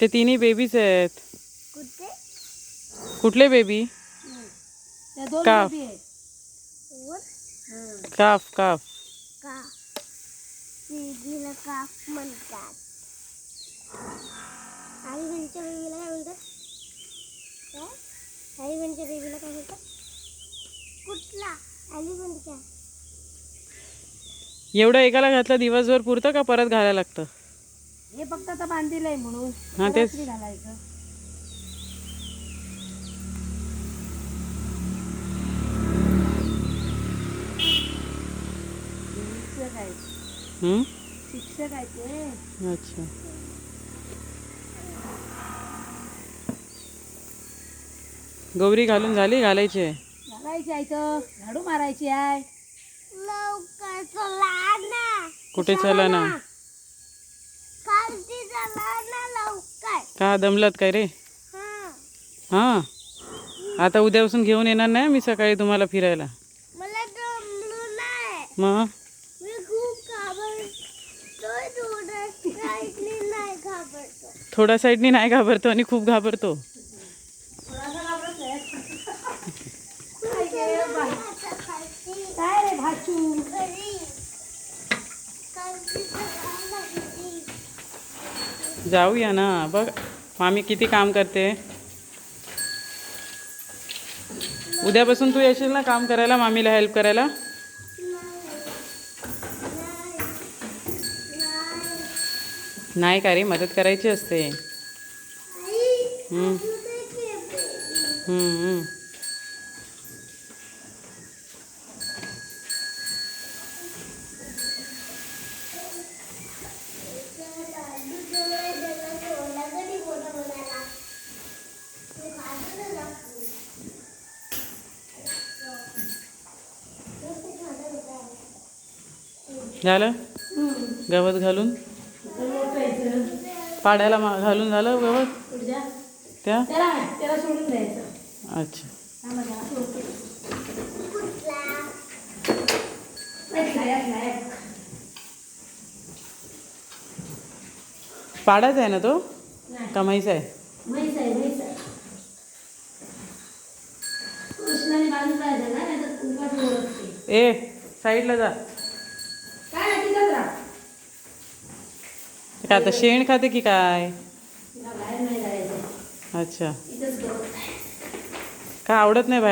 ते तिन्ही बेबीज आहेत. कुठे कुठले बेबी काफ. बेबी आहेत. वर काफ काफ. का टीव्हीला का म्हणतात. आई म्हणजे बेबीला काय काय? आई म्हणजे बेबीला काय म्हणतात कुठला? आली म्हणजे काय एवढं एकाला घातलं दिवसभर पुरतं का परत घालायला लागतं? हे फक्त आता बांधलेलं म्हणून. हा, तेच. घालायचं. शिक्षक आहेत. हं? शिक्षक आहेत ते. अच्छा. गौरी घालून झाली घालायची? आहे घालायची आहे तर झाडू मारायची आहे. कुठे चला ना? का दमलात काय रे? हा. हां? आता उद्यापासून घेऊन येणार नाही मी सकाळी तुम्हाला फिरायला. मला जमलो नाही. मग? मी खूप घाबरतोय थोडं साईडने नाही घाबरतो. थोडा साईडनी नाही घाबरतो आणि खूप घाबरतो आता खालती जाऊया ना बघ. मामी किती काम करते. उद्यापासून तू येशील ना काम करायला मामीला हेल्प करायला? नाही का रे मदत करायची असते. हम्म, हम्म, झालं? गवत घालून? पाड्याला मा- घालून झालं गवत? त्या? अच्छा. पाडाच आहे ना तो? का म्हैस आहे? म्हैस आहे म्हैस आहे कृष्णाने बांधून राहायचं ना नाही तर कुंकाट ओळखते ए साईडला जा काय नाही तिथंच राहा काय आता शेण खाते की काय? अच्छा. का आवडत नाही बाहेर?